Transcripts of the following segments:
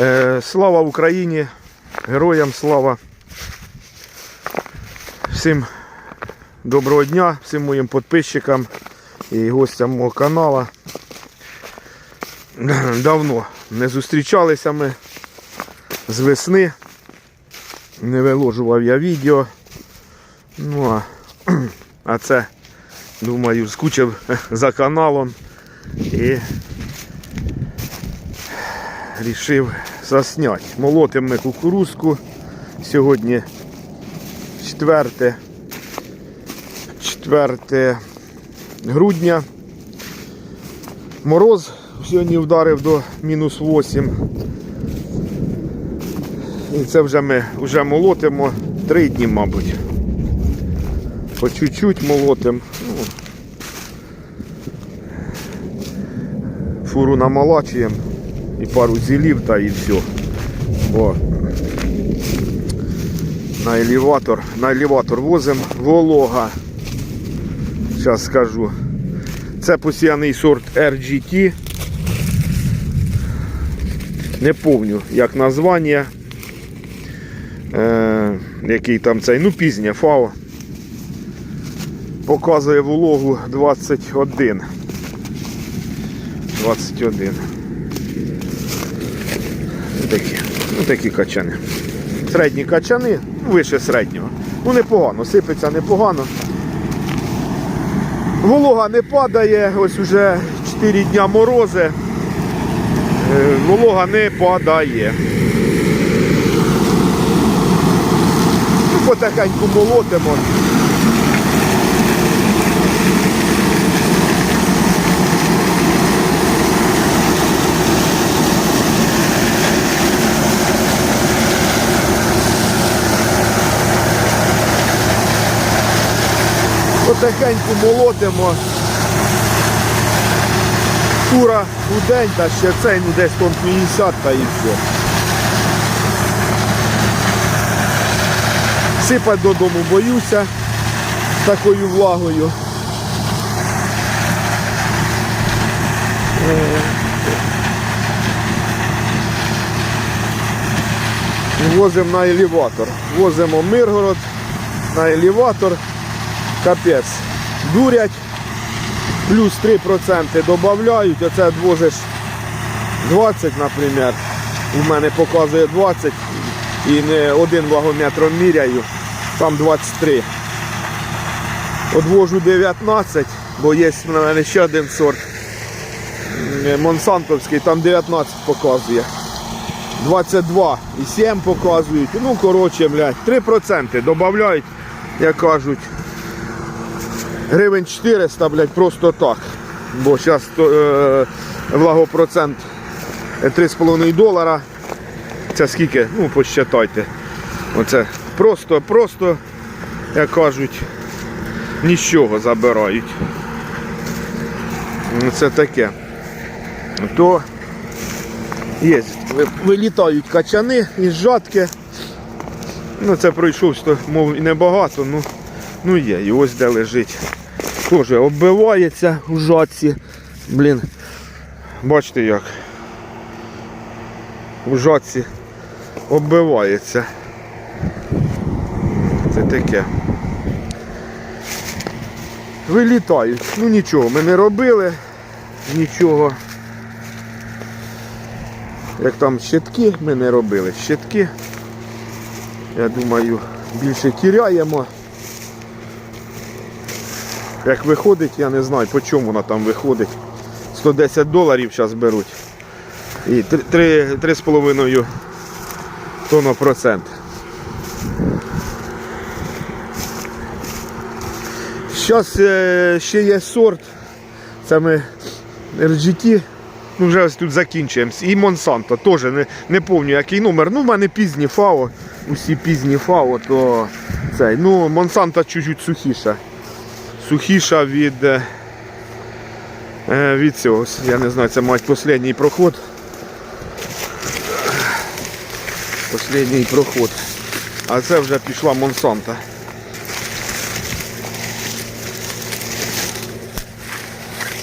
Е, слава Україні! Героям слава! Всім доброго дня, всім моїм підписчикам і гостям мого каналу. Давно не зустрічалися ми з весни. Не виложував я відео. Ну а, а це, думаю, скучив за каналом і рішив засняти. Молотим ми кукурузку. Сьогодні 4, 4 грудня. Мороз сьогодні вдарив до мінус 8. І це вже ми вже молотимо 3 дні, мабуть. По чуть-чуть молотим. Ну, фуру намолачуємо і пару зілів та і все. Бо на елеватор, на елеватор возимо волога. Зараз скажу. Це посіяний сорт RGT. Не помню, як названня. Е, який там цей, ну пізнє ФАО. Показує вологу 21. 21. Такі, ну такі качани. Середні качани, вище середнього. Ну непогано, сипеться непогано. Волога не падає, ось уже 4 дня морози. Е, Волога не падає. Ну, потихеньку молотимо. Потихеньку молотимо. Тура у день, та ще цей, ну десь тон 50 та і все. Сипать додому боюся такою влагою. Возимо на елеватор. Возимо Миргород на елеватор. Капець. Дурять. Плюс 3% додають. Оце возиш 20, наприклад. У мене показує 20 і не один вагометром міряю. Там 23. Одвожу 19, бо є в мене ще один сорт. Монсантовський, там 19 показує. 22 і 7 показують. Ну, коротше, блядь, 3% додають, як кажуть. Гривень 400, блядь, просто так. Бо зараз е, влагопроцент 3,5 долара. Це скільки? Ну, посчитайте. Оце просто, просто, як кажуть, нічого забирають. Ну, Це таке. То є. Вилітають качани із жатки. Ну, це пройшов, мов і небагато, ну, ну є. І ось де лежить. Теж оббивається у жатці. Блін. Бачите як. У жатці оббивається. Це таке. Вилітають. Ну нічого, ми не робили. Нічого. Як там щитки, ми не робили. Щитки. Я думаю, більше тіряємо. Як виходить, я не знаю, по чому вона там виходить. 110 доларів зараз беруть. І 3,5 тонна процент. Зараз ще є сорт. Це ми RGT. Ну, вже ось тут закінчуємо. І Монсанто теж не, не пам'ятаю який номер. Ну, в мене пізні ФАО. Усі пізні ФАО, то цей. Ну, Монсанто чуть-чуть сухіша. Сухіша від. е, е, Від цього, я не знаю, це мать останній проход. Останній проход. А це вже пішла Монсанта.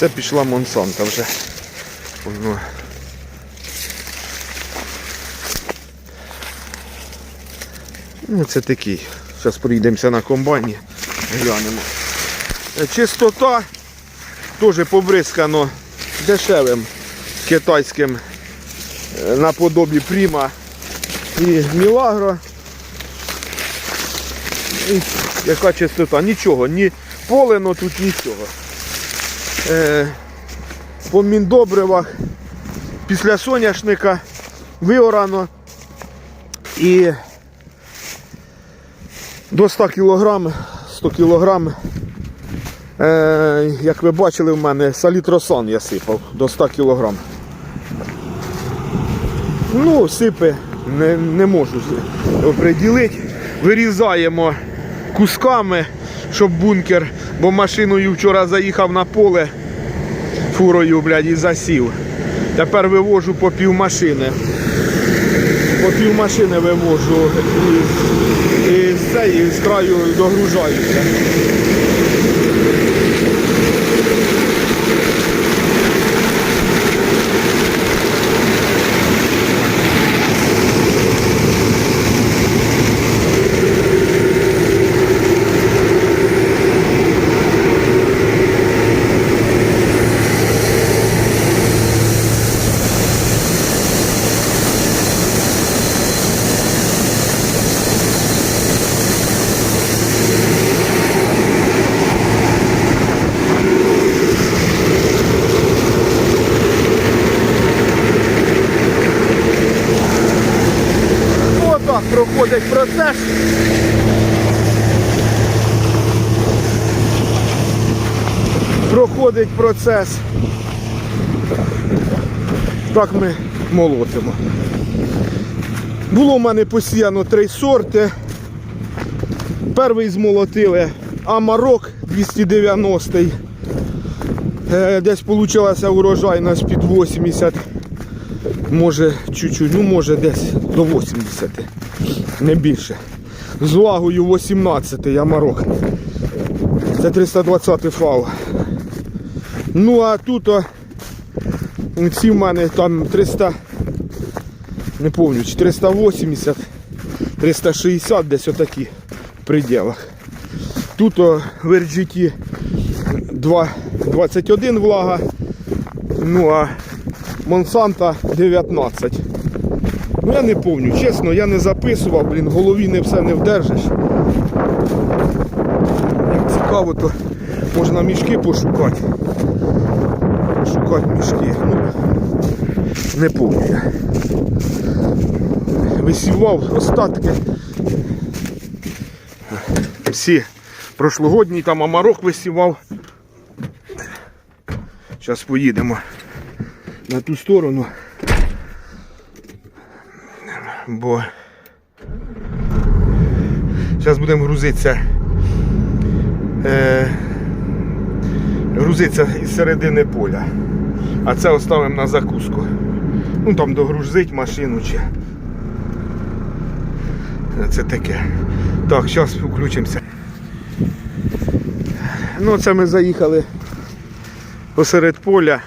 Це пішла Монсанта вже. Ну, це такий. Зараз проїдемося на комбайні, глянемо. Чистота теж побризкано дешевим китайським е, наподобі Пріма і Мілагро. І яка чистота? Нічого, ні полено тут нічого. Е, по міндобривах після соняшника виорано і до 100 кг, 100 кг, е, як ви бачили в мене, салітросан я сипав до 100 кг. Ну, сипи не, не можу оприділити. Вирізаємо кусками, щоб бункер, бо машиною вчора заїхав на поле фурою, блядь, і засів. Тепер вивожу по пів машини. По пів машини вивожу і, і з цієї з краю догружаюся. Ну, Отак проходить процес. Проходить процес. Так ми молотимо. Було в мене посіяно три сорти. Перший змолотили Амарок 290. Е, Десь вийшла урожайність під 80 може чуть-чуть, ну може десь до 80, не більше. З влагою 18 ямарок. Це 320 фал. Ну а тут о, ці в мене там 300, не пам'ятаю, 480, 360 десь отакі в пределах. Тут в RGT 2, 21 влага, ну а Монсанта 19. Ну я не пам'ятаю, чесно, я не записував, блін, в голові не все не вдержиш. Як цікаво, то можна мішки пошукати. Пошукати мішки. Ну, не пам'ятаю. я. Висівав остатки. Всі прошлогодній там амарок висівав. Зараз поїдемо на ту сторону. Бо зараз будемо грузитися. Е, грузитися із середини поля. А це оставимо на закуску. Ну там догрузить машину чи. Це таке. Так, зараз включимося. Ну, це ми заїхали посеред поля.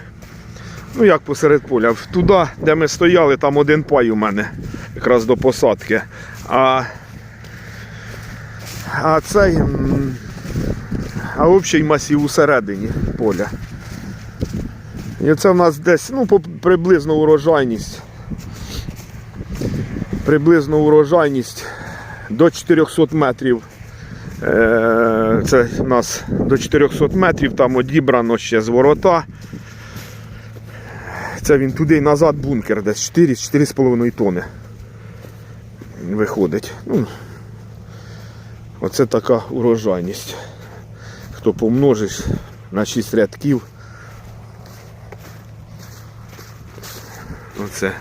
Ну як посеред поля? Туди, де ми стояли, там один пай у мене, якраз до посадки. А, а цей. А общий масів усередині поля. І це в нас десь ну, приблизно урожайність. Приблизно урожайність до 400 метрів. Е, Це у нас до 400 метрів, там одібрано ще з ворота. Це він туди і назад бункер, десь 4-4,5 тони виходить. Ну, оце така урожайність. Хто помножиш на 6 рядків. Оце.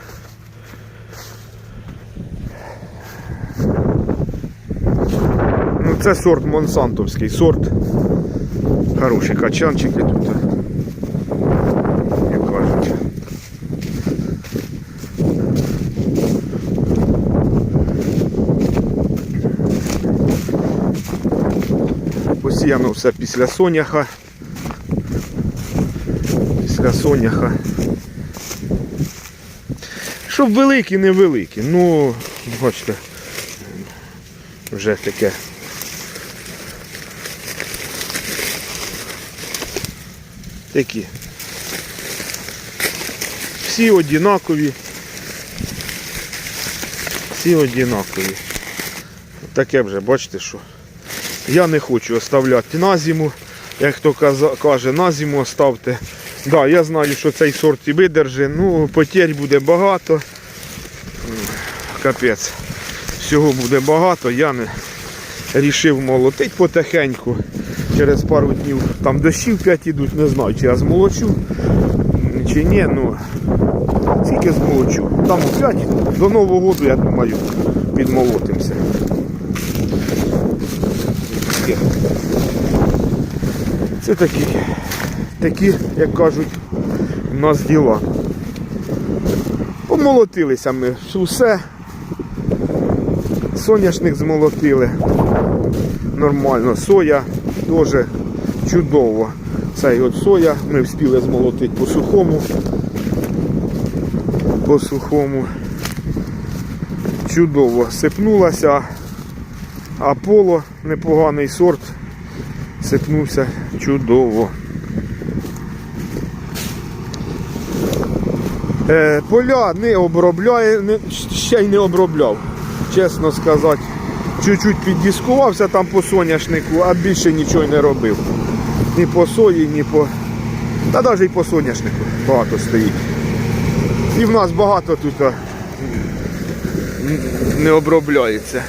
Ну, це сорт Монсантовський сорт. Хороші качанчики тут. Як кажуть. Все після соняха. Після соняха. Щоб великі, невеликі. Ну, бачите, вже таке. Такі. Всі однакові. Всі однакові. Таке вже, бачите, що. Я не хочу оставляти на зиму. Як хто каже, на зиму оставте. Да, я знаю, що цей сорт і видержи. Ну, потерь буде багато. Капець. Всього буде багато. Я не рішив молотити потихеньку. Через пару днів там дощів 5 ідуть, не знаю, чи я змолочу, чи ні, ну скільки змолочу. Там 5 до Нового року, я думаю, підмолотимося. Таке. Це такі, такі, як кажуть, у нас діла. Помолотилися ми усе. Соняшник змолотили. Нормально. Соя теж чудово. Цей от соя ми встигли змолотити по сухому. По сухому. Чудово сипнулася. Аполло непоганий сорт. Сипнувся чудово. Е, поля не обробляє, не, ще й не обробляв, чесно сказати. Чуть-чуть піддіскувався там по соняшнику, а більше нічого не робив. Ні по сої, ні по. Та навіть і по соняшнику багато стоїть. І в нас багато тут не обробляється.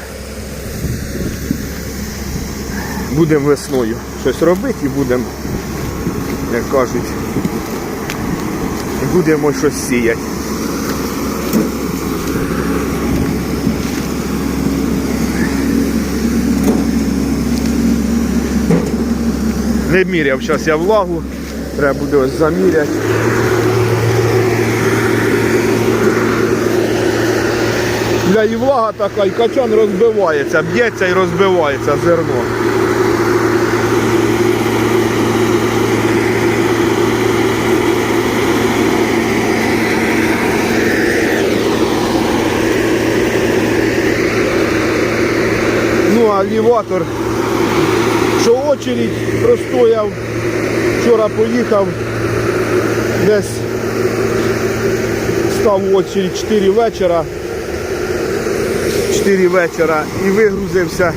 Будемо весною щось робити і будемо, як кажуть, будемо щось сіяти. Не міряв зараз я влагу, треба буде ось заміряти. Бля, і влага така, і качан розбивається, б'ється і розбивається зерно. Ну, що очередь простояв, вчора поїхав, десь став в очередь 4 вечора. 4 вечора і вигрузився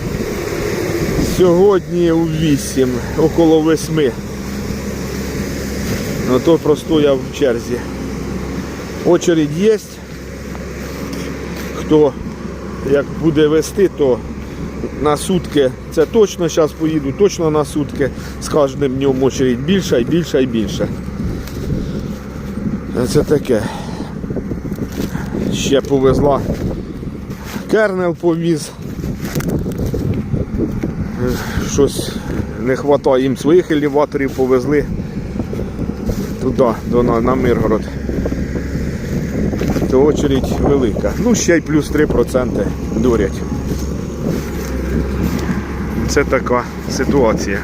сьогодні у 8, около 8. Ну то простояв в черзі. Очередь є. Хто як буде вести, то на сутки, це точно зараз поїду, точно на сутки. З кожним днем очередь більша і більша і більша. Це таке. Ще повезла кернел повіз. Щось не вистачає їм своїх елеваторів, повезли туди, до, на Миргород. То очередь велика. Ну, ще й плюс 3% дурять. Це така ситуація.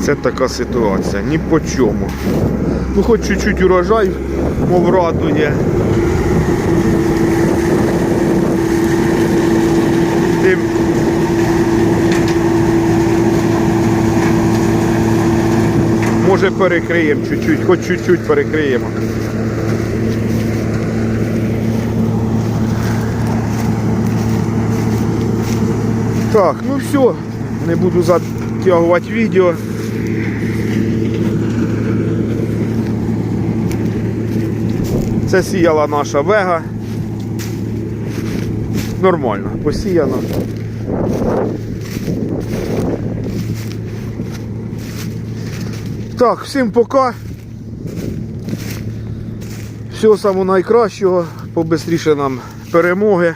Це така ситуація. Ні по чому. Ну хоч чуть-чуть урожай, мов радує. Тим Може перекриємо чуть-чуть, хоч чуть-чуть перекриємо. Так, ну все, не буду затягувати відео. Це сіяла наша вега. Нормально, посіяно. Так, всім пока. Всього самого найкращого, побистріше нам перемоги.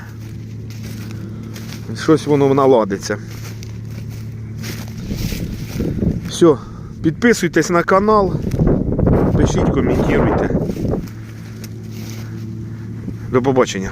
Щось воно наладиться. Все, підписуйтесь на канал, пишіть, коментуйте. До побачення.